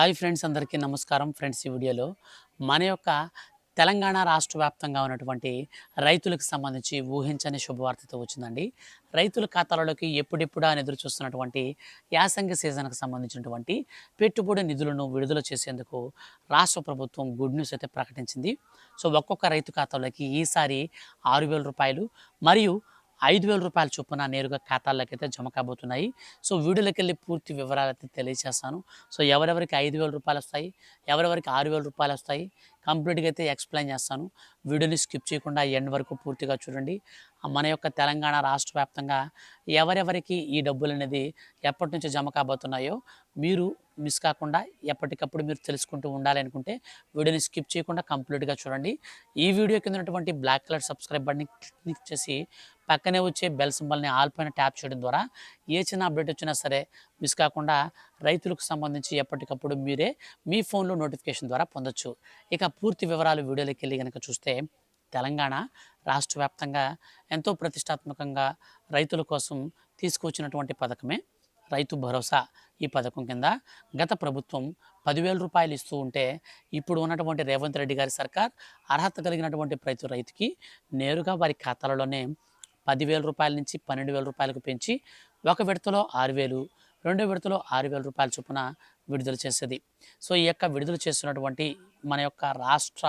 Hi friends అందరికీ నమస్కారం friends ఈ వీడియోలో. మన యొక్క తెలంగాణ రాష్ట్ర వ్యాప్తంగా ఉన్నటువంటి రైతులకు సంబంధించి ఊహించని శుభవార్తతో వచ్చిందండి. రైతుల ఖాతాలలోకి ఎప్పుడెప్పుడా అని ఎదురు చూస్తున్నటువంటి యాసంగి సీజన్కి సంబంధించినటువంటి పెట్టుబడి నిధులను విడుదల చేసేందుకు రాష్ట్ర ప్రభుత్వం గుడ్ న్యూస్ అయితే ప్రకటించింది. సో ఒక్కొక్క రైతు ఖాతాలోకి ఈసారి ఆరు వేల రూపాయలు మరియు ఐదు వేల రూపాయల చొప్పున నేరుగా ఖాతాల్లోకి అయితే జమ కాబోతున్నాయి. సో వీడియోలోకి వెళ్ళి పూర్తి వివరాలు అయితే తెలియజేస్తాను సో ఎవరెవరికి ఐదు వేల రూపాయలు వస్తాయి ఎవరెవరికి ఆరు వేల రూపాయలు వస్తాయి కంప్లీట్గా అయితే ఎక్స్ప్లెయిన్ చేస్తాను. వీడియోని స్కిప్ చేయకుండా ఎండ్ వరకు పూర్తిగా చూడండి. మన యొక్క తెలంగాణ రాష్ట్ర వ్యాప్తంగా ఎవరెవరికి ఈ డబ్బులు అనేది ఎప్పటి నుంచి జమ కాబోతున్నాయో మీరు మిస్ కాకుండా ఎప్పటికప్పుడు మీరు తెలుసుకుంటూ ఉండాలి అనుకుంటే వీడియోని స్కిప్ చేయకుండా కంప్లీట్గా చూడండి. ఈ వీడియో కింద ఉన్నటువంటి బ్లాక్ కలర్ సబ్స్క్రైబ్ బటన్ని క్లిక్ చేసి పక్కనే వచ్చే బెల్ సింబల్ని ఆల్ పైన ట్యాప్ చేయడం ద్వారా ఏ చిన్న అప్డేట్ వచ్చినా సరే మిస్ కాకుండా రైతులకు సంబంధించి ఎప్పటికప్పుడు మీరే మీ ఫోన్లో నోటిఫికేషన్ ద్వారా పొందొచ్చు. ఇక పూర్తి వివరాలు వీడియోలోకి వెళ్ళి కనుక చూస్తే తెలంగాణ రాష్ట్ర వ్యాప్తంగా ఎంతో ప్రతిష్టాత్మకంగా రైతుల కోసం తీసుకొచ్చినటువంటి పథకమే రైతు భరోసా. ఈ పథకం కింద గత ప్రభుత్వం పదివేల రూపాయలు ఇస్తూ ఉంటే ఇప్పుడు ఉన్నటువంటి రేవంత్ రెడ్డి గారి సర్కార్ అర్హత కలిగినటువంటి ప్రతి రైతుకి నేరుగా వారి ఖాతాలలోనే పదివేల రూపాయల నుంచి పన్నెండు వేల రూపాయలకు పెంచి ఒక విడతలో ఆరు వేలు రెండో విడతలో ఆరు వేల రూపాయల చొప్పున విడుదల చేసేది. సో ఈ యొక్క విడుదల చేస్తున్నటువంటి మన యొక్క రాష్ట్ర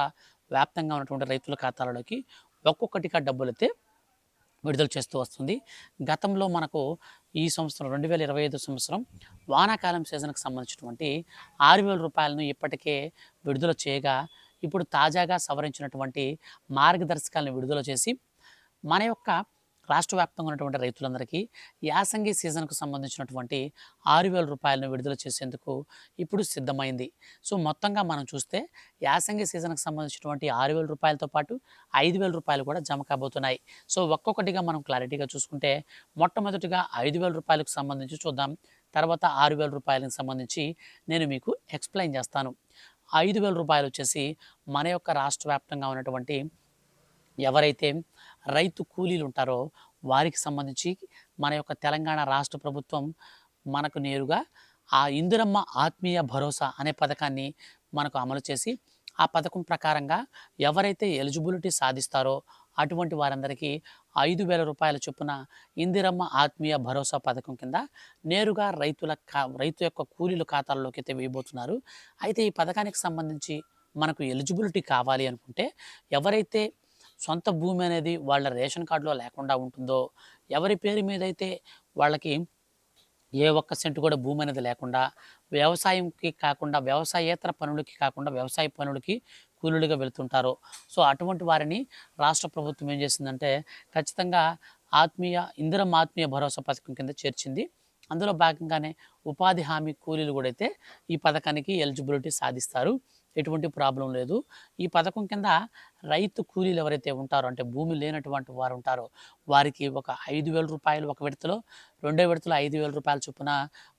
వ్యాప్తంగా ఉన్నటువంటి రైతుల ఖాతాలలోకి ఒక్కొక్కటిగా డబ్బులు అయితే విడుదల చేస్తూ వస్తుంది. గతంలో మనకు ఈ సంవత్సరం రెండు వేల ఇరవై ఐదు సంవత్సరం వానాకాలం సీజన్కి సంబంధించినటువంటి ఆరు వేల రూపాయలను ఇప్పటికే విడుదల చేయగా ఇప్పుడు తాజాగా సవరించినటువంటి మార్గదర్శకాలను విడుదల చేసి మన యొక్క రాష్ట్ర వ్యాప్తంగా ఉన్నటువంటి రైతులందరికీ యాసంగి సీజన్కు సంబంధించినటువంటి ఆరు వేల రూపాయలను విడుదల చేసేందుకు ఇప్పుడు సిద్ధమైంది. సో మొత్తంగా మనం చూస్తే యాసంగి సీజన్కి సంబంధించినటువంటి ఆరు వేల రూపాయలతో పాటు ఐదు వేల రూపాయలు కూడా జమ కాబోతున్నాయి. సో ఒక్కొక్కటిగా మనం క్లారిటీగా చూసుకుంటే మొట్టమొదటిగా ఐదు వేల రూపాయలకు సంబంధించి చూద్దాం. తర్వాత ఆరు వేల రూపాయలకు సంబంధించి నేను మీకు ఎక్స్ప్లెయిన్ చేస్తాను. ఐదు వేల రూపాయలు వచ్చేసి మన యొక్క రాష్ట్ర వ్యాప్తంగా ఉన్నటువంటి ఎవరైతే రైతు కూలీలు ఉంటారో వారికి సంబంధించి మన యొక్క తెలంగాణ రాష్ట్ర ప్రభుత్వం మనకు నేరుగా ఆ ఇందిరమ్మ ఆత్మీయ భరోసా అనే పథకాన్ని మనకు అమలు చేసి ఆ పథకం ప్రకారంగా ఎవరైతే ఎలిజిబిలిటీ సాధిస్తారో అటువంటి వారందరికీ ఐదు వేల రూపాయల చొప్పున ఇందిరమ్మ ఆత్మీయ భరోసా పథకం కింద నేరుగా రైతుల కా రైతు యొక్క కూలీల ఖాతాల్లోకి అయితే వేయబోతున్నారు. అయితే ఈ పథకానికి సంబంధించి మనకు ఎలిజిబిలిటీ కావాలి అనుకుంటే ఎవరైతే సొంత భూమి అనేది వాళ్ళ రేషన్ కార్డులో లేకుండా ఉంటుందో ఎవరి పేరు మీద అయితే వాళ్ళకి ఏ ఒక్క సెంటు కూడా భూమి అనేది లేకుండా వ్యవసాయంకి కాకుండా వ్యవసాయేతర పనులకి కాకుండా వ్యవసాయ పనులకి కూలీలుగా వెళ్తుంటారు. సో అటువంటి వారిని రాష్ట్ర ప్రభుత్వం ఏం చేసిందంటే ఖచ్చితంగా ఆత్మీయ ఇందిరం ఆత్మీయ భరోసా పథకం కింద చేర్చింది. అందులో భాగంగానే ఉపాధి హామీ కూలీలు కూడా అయితే ఈ పథకానికి ఎలిజిబిలిటీ సాధిస్తారు. ఎటువంటి ప్రాబ్లం లేదు. ఈ పథకం కింద రైతు కూలీలు ఎవరైతే ఉంటారో అంటే భూమి లేనటువంటి వారు ఉంటారో వారికి ఒక ఐదు వేల రూపాయలు ఒక విడతలో రెండో విడతలో ఐదు వేల రూపాయల చొప్పున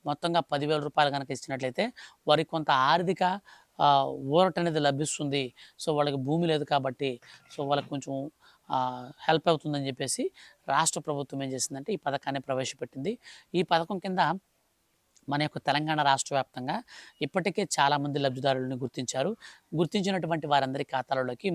మొత్తంగా పదివేల రూపాయలు కనుక ఇచ్చినట్లయితే వారికి కొంత ఆర్థిక ఊరట అనేది లభిస్తుంది. సో వాళ్ళకి భూమి లేదు కాబట్టి సో వాళ్ళకి కొంచెం హెల్ప్ అవుతుందని చెప్పేసి రాష్ట్ర ప్రభుత్వం ఏం చేసిందంటే ఈ పథకాన్ని ప్రవేశపెట్టింది. ఈ పథకం కింద మన యొక్క తెలంగాణ రాష్ట్ర వ్యాప్తంగా ఇప్పటికే చాలామంది లబ్ధిదారులను గుర్తించారు. గుర్తించినటువంటి వారందరి ఖాతాలలోకి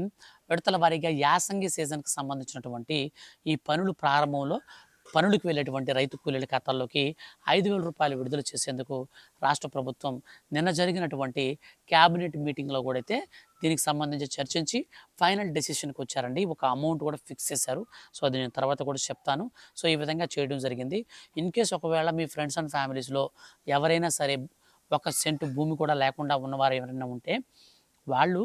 విడతల వారీగా యాసంగి సీజన్కి సంబంధించినటువంటి ఈ పనులు ప్రారంభంలో పనులకు వెళ్ళేటువంటి రైతు కూలీల ఖాతాల్లోకి ఐదు వేల రూపాయలు విడుదల చేసేందుకు రాష్ట్ర ప్రభుత్వం నిన్న జరిగినటువంటి క్యాబినెట్ మీటింగ్లో కూడా అయితే దీనికి సంబంధించి చర్చించి ఫైనల్ డెసిషన్కి వచ్చారండి. ఒక అమౌంట్ కూడా ఫిక్స్ చేశారు. సో అది నేను తర్వాత కూడా చెప్తాను. సో ఈ విధంగా చేయడం జరిగింది. ఇన్ కేస్ ఒకవేళ మీ ఫ్రెండ్స్ అండ్ ఫ్యామిలీస్లో ఎవరైనా సరే ఒక సెంటు భూమి కూడా లేకుండా ఉన్నవారు ఎవరైనా ఉంటే వాళ్ళు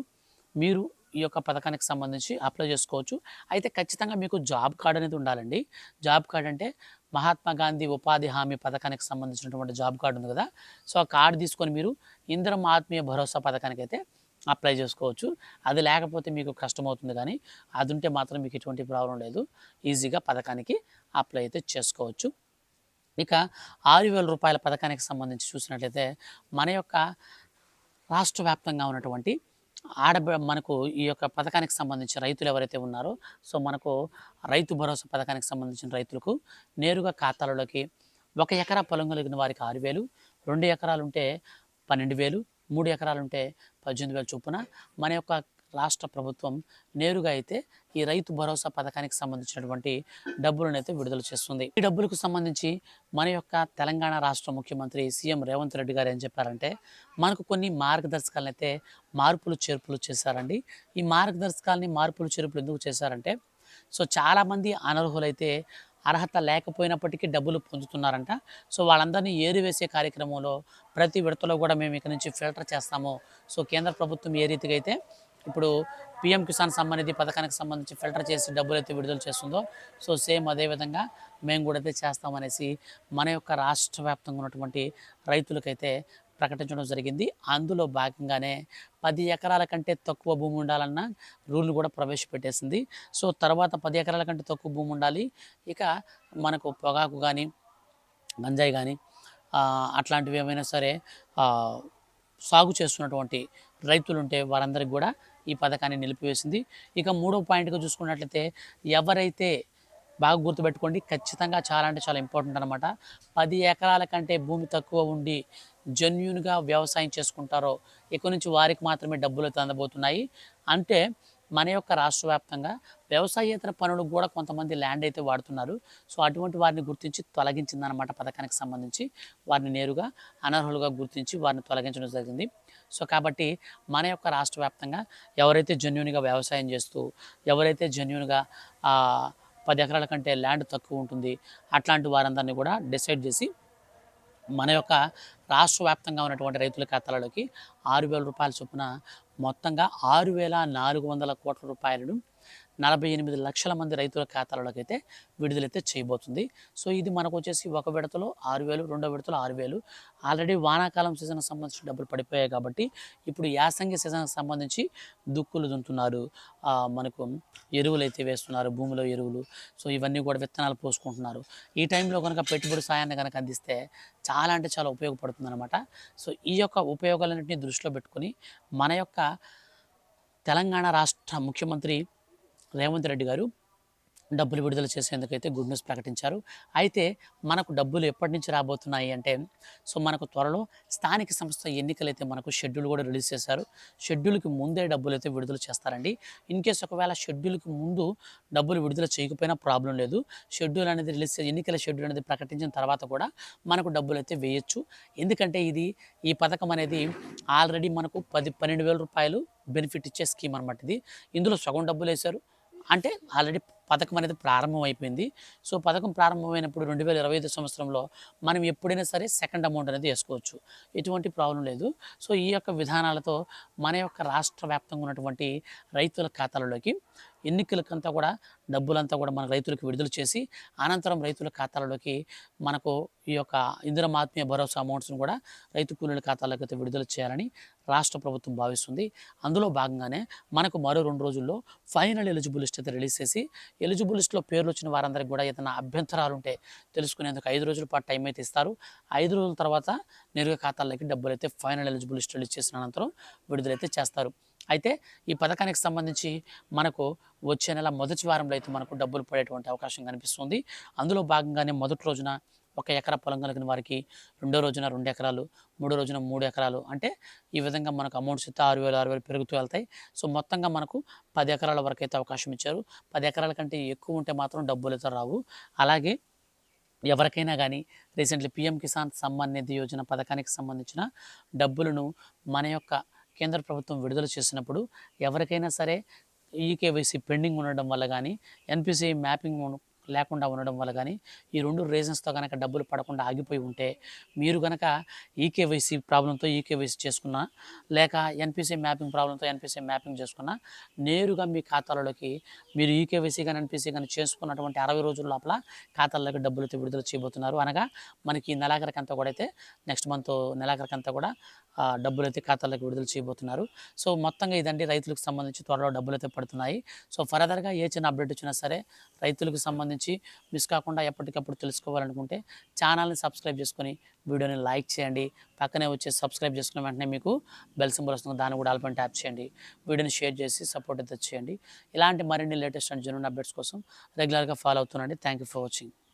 మీరు ఈ యొక్క పథకానికి సంబంధించి అప్లై చేసుకోవచ్చు. అయితే ఖచ్చితంగా మీకు జాబ్ కార్డ్ అనేది ఉండాలండి. జాబ్ కార్డ్ అంటే మహాత్మా గాంధీ ఉపాధి హామీ పథకానికి సంబంధించినటువంటి జాబ్ కార్డు ఉంది కదా. సో ఆ కార్డు తీసుకొని మీరు ఇందిరం ఆత్మీయ భరోసా పథకానికి అయితే అప్లై చేసుకోవచ్చు. అది లేకపోతే మీకు కష్టమవుతుంది కానీ అది ఉంటే మాత్రం మీకు ఎటువంటి ప్రాబ్లం లేదు. ఈజీగా పథకానికి అప్లై అయితే చేసుకోవచ్చు. ఇక ఆరు వేల రూపాయల పథకానికి సంబంధించి చూసినట్లయితే మన యొక్క రాష్ట్ర వ్యాప్తంగా ఉన్నటువంటి ఆడ మనకు ఈ యొక్క పథకానికి సంబంధించి రైతులు ఎవరైతే ఉన్నారో సో మనకు రైతు భరోసా పథకానికి సంబంధించిన రైతులకు నేరుగా ఖాతాలలోకి ఒక ఎకరా పొలం కలిగిన వారికి ఆరు వేలు రెండు ఎకరాలు ఉంటే పన్నెండు వేలు మూడు ఎకరాలు ఉంటే పద్దెనిమిది వేల చొప్పున మన యొక్క రాష్ట్ర ప్రభుత్వం నేరుగా అయితే ఈ రైతు భరోసా పథకానికి సంబంధించినటువంటి డబ్బులను అయితే విడుదల చేస్తుంది. ఈ డబ్బులకు సంబంధించి మన యొక్క తెలంగాణ రాష్ట్ర ముఖ్యమంత్రి సీఎం రేవంత్ రెడ్డి గారు ఏం చెప్పారంటే మనకు కొన్ని మార్గదర్శకాలను అయితే మార్పులు చేర్పులు చేశారండి. ఈ మార్గదర్శకాలని మార్పులు చేర్పులు ఎందుకు చేశారంటే సో చాలామంది అనర్హులైతే అర్హత లేకపోయినప్పటికీ డబ్బులు పొందుతున్నారంట సో వాళ్ళందరినీ ఏరివేసే కార్యక్రమంలో ప్రతి విడతలో కూడా మేము ఇక్కడ నుంచి ఫిల్టర్ చేస్తాము. సో కేంద్ర ప్రభుత్వం ఏ రీతిగా అయితే ఇప్పుడు పిఎం కిసాన్ సంబంధించి పథకానికి సంబంధించి ఫిల్టర్ చేసి డబ్బులు అయితే విడుదల చేస్తుందో సో సేమ్ అదేవిధంగా మేము కూడా అయితే చేస్తామనేసి మన యొక్క రాష్ట్ర వ్యాప్తంగా ఉన్నటువంటి రైతులకైతే ప్రకటించడం జరిగింది. అందులో భాగంగానే పది ఎకరాల కంటే తక్కువ భూమి ఉండాలన్న రూల్ని కూడా ప్రవేశపెట్టేసింది. సో తర్వాత పది ఎకరాల కంటే తక్కువ భూమి ఉండాలి. ఇక మనకు పొగాకు కానీ గంజాయి కానీ అట్లాంటివి ఏమైనా సరే సాగు చేస్తున్నటువంటి రైతులుంటే వారందరికి కూడా ఈ పథకాన్ని నిలిపివేసింది. ఇక మూడో పాయింట్గా చూసుకున్నట్లయితే ఎవరైతే బాగా గుర్తుపెట్టుకోండి ఖచ్చితంగా చాలా అంటే చాలా ఇంపార్టెంట్ అనమాట పది ఎకరాల కంటే భూమి తక్కువ ఉండి జెన్యున్గా వ్యవసాయం చేసుకుంటారో ఇక్కడి నుంచి వారికి మాత్రమే డబ్బులు అయితే అందబోతున్నాయి. అంటే మన యొక్క రాష్ట్ర వ్యాప్తంగా వ్యవసాయేతర పనులకు కూడా కొంతమంది ల్యాండ్ అయితే వాడుతున్నారు. సో అటువంటి వారిని గుర్తించి తొలగించిందనమాట పథకానికి సంబంధించి. వారిని నేరుగా అనర్హులుగా గుర్తించి వారిని తొలగించడం జరిగింది. సో కాబట్టి మన యొక్క రాష్ట్ర వ్యాప్తంగా ఎవరైతే జెన్యున్గా వ్యవసాయం చేస్తూ ఎవరైతే జెన్యున్గా పది ఎకరాల కంటే ల్యాండ్ తక్కువ ఉంటుంది అట్లాంటి వారందరినీ కూడా డిసైడ్ చేసి మన యొక్క రాష్ట్ర వ్యాప్తంగా ఉన్నటువంటి రైతుల ఖాతాలలోకి ఆరు వేల రూపాయల చొప్పున మొత్తంగా ఆరు వేల నాలుగు వందల కోట్ల రూపాయలను నలభై ఎనిమిది లక్షల మంది రైతుల ఖాతాలలోకి అయితే విడుదలైతే చేయబోతుంది. సో ఇది మనకు వచ్చేసి ఒక విడతలో ఆరు వేలు రెండో విడతలో ఆరు వేలు. ఆల్రెడీ వానాకాలం సీజన్కి సంబంధించిన డబ్బులు పడిపోయాయి కాబట్టి ఇప్పుడు యాసంగి సీజన్కి సంబంధించి దుక్కులు దున్నుతున్నారు. మనకు ఎరువులు అయితే వేస్తున్నారు భూమిలో ఎరువులు. సో ఇవన్నీ కూడా విత్తనాలు పోసుకుంటున్నారు. ఈ టైంలో కనుక పెట్టుబడి సాయాన్ని కనుక అందిస్తే చాలా అంటే చాలా ఉపయోగపడుతుంది అనమాట సో ఈ యొక్క ఉపయోగాలన్నింటినీ దృష్టిలో పెట్టుకొని మన యొక్క తెలంగాణ రాష్ట్ర ముఖ్యమంత్రి రేవంత్ రెడ్డి గారు డబ్బులు విడుదల చేసేందుకైతే గుడ్ న్యూస్ ప్రకటించారు. అయితే మనకు డబ్బులు ఎప్పటి నుంచి రాబోతున్నాయి అంటే సో మనకు త్వరలో స్థానిక సంస్థ ఎన్నికలైతే మనకు షెడ్యూల్ కూడా రిలీజ్ చేశారు. షెడ్యూల్కి ముందే డబ్బులు అయితే విడుదల చేస్తారండి. ఇన్ కేస్ ఒకవేళ షెడ్యూల్కి ముందు డబ్బులు విడుదల చేయకపోయినా ప్రాబ్లం లేదు. షెడ్యూల్ అనేది రిలీజ్ ఎన్నికల షెడ్యూల్ అనేది ప్రకటించిన తర్వాత కూడా మనకు డబ్బులు అయితే వేయచ్చు. ఎందుకంటే ఇది ఈ పథకం అనేది ఆల్రెడీ మనకు పది పన్నెండు వేల రూపాయలు బెనిఫిట్ ఇచ్చే స్కీమ్ అనమాట ఇది. ఇందులో సగం డబ్బులు వేశారు. అంటే ఆల్రెడీ పథకం అనేది ప్రారంభం అయిపోయింది. సో పథకం ప్రారంభమైనప్పుడు రెండు వేల ఇరవై ఐదు సంవత్సరంలో మనం ఎప్పుడైనా సరే సెకండ్ అమౌంట్ అనేది వేసుకోవచ్చు. ఎటువంటి ప్రాబ్లం లేదు. సో ఈ యొక్క విధానాలతో మన యొక్క రాష్ట్ర వ్యాప్తంగా ఉన్నటువంటి రైతుల ఖాతాలలోకి ఎన్నికలకంతా కూడా డబ్బులంతా కూడా మన రైతులకు విడుదల చేసి అనంతరం రైతుల ఖాతాలలోకి మనకు ఈ యొక్క ఇందిరం ఆత్మీయ భరోసా అమౌంట్స్ను కూడా రైతు కూలీల ఖాతాలకు అయితే విడుదల చేయాలని రాష్ట్ర ప్రభుత్వం భావిస్తుంది. అందులో భాగంగానే మనకు మరో రెండు రోజుల్లో ఫైనల్ ఎలిజిబుల్ లిస్ట్ అయితే రిలీజ్ చేసి ఎలిజిబులిస్ట్లో పేర్లు వచ్చిన వారందరికీ కూడా ఏదైనా అభ్యంతరాలు ఉంటే తెలుసుకునేందుకు ఐదు రోజుల పాటు టైం అయితే ఇస్తారు. ఐదు రోజుల తర్వాత నేరుగా ఖాతాల్లోకి డబ్బులు అయితే ఫైనల్ ఎలిజిబుల్ లిస్ట్ రిలీజ్ చేసిన అనంతరం విడుదలైతే చేస్తారు. అయితే ఈ పథకానికి సంబంధించి మనకు వచ్చే నెల మొదటి వారంలో అయితే మనకు డబ్బులు పడేటువంటి అవకాశం కనిపిస్తుంది. అందులో భాగంగానే మొదటి రోజున ఒక ఎకరా పొలం కలిగిన వారికి రెండో రోజున రెండు ఎకరాలు మూడో రోజున మూడు ఎకరాలు. అంటే ఈ విధంగా మనకు అమౌంట్స్ అయితే ఆరు వేలు ఆరు వేలు పెరుగుతూ వెళ్తాయి. సో మొత్తంగా మనకు పది ఎకరాల వరకు అయితే అవకాశం ఇచ్చారు. పది ఎకరాల కంటే ఎక్కువ ఉంటే మాత్రం డబ్బులు అయితే రావు. అలాగే ఎవరికైనా కానీ recently P M Kisan Samman Nidhi Yojana పథకానికి సంబంధించిన డబ్బులను మన యొక్క కేంద్ర ప్రభుత్వం విడుదల చేసినప్పుడు ఎవరికైనా సరే ఈకేవైసీ పెండింగ్ ఉండడం వల్ల కానీ ఎన్పిసి మ్యాపింగ్ లేకుండా ఉండడం వల్ల కానీ ఈ రెండు రీజన్స్తో కనుక డబ్బులు పడకుండా ఆగిపోయి ఉంటే మీరు కనుక ఈకేవైసీ ప్రాబ్లంతో ఈకేవైసీ చేసుకున్నా లేక ఎన్పిసి మ్యాపింగ్ ప్రాబ్లంతో ఎన్పిసి మ్యాపింగ్ చేసుకున్నా నేరుగా మీ ఖాతాలలోకి మీరు ఈకేవైసీ కానీ ఎన్పిసి కానీ చేసుకున్నటువంటి అరవై రోజుల లోపల ఖాతాల్లోకి డబ్బులు అయితే విడుదల చేయబోతున్నారు. అనగా మనకి ఈ నెలాఖరికంతా కూడా అయితే నెక్స్ట్ మంత్ నెలాఖరికంతా కూడా డబ్బులు అయితే ఖాతాలకు విడుదల చేయబోతున్నారు. సో మొత్తంగా ఇదండి రైతులకు సంబంధించి త్వరలో డబ్బులు అయితే పడుతున్నాయి. సో ఫర్దర్గా ఏ చిన్న అప్డేట్ వచ్చినా సరే రైతులకు సంబంధించి మిస్ కాకుండా ఎప్పటికప్పుడు తెలుసుకోవాలనుకుంటే ఛానల్ని సబ్స్క్రైబ్ చేసుకొని వీడియోని లైక్ చేయండి. పక్కనే వచ్చి సబ్స్క్రైబ్ చేసుకున్న వెంటనే మీకు బెల్ సింబల్ వస్తుంది. దాన్ని కూడా ఆల్పని ట్యాప్ చేయండి. వీడియోని షేర్ చేసి సపోర్ట్ అయితే చేయండి. ఇలాంటి మరిన్ని లేటెస్ట్ అండ్ జెన్యున్ అప్డేట్స్ కోసం రెగ్యులర్గా follow అవుతుండండి. Thank you for watching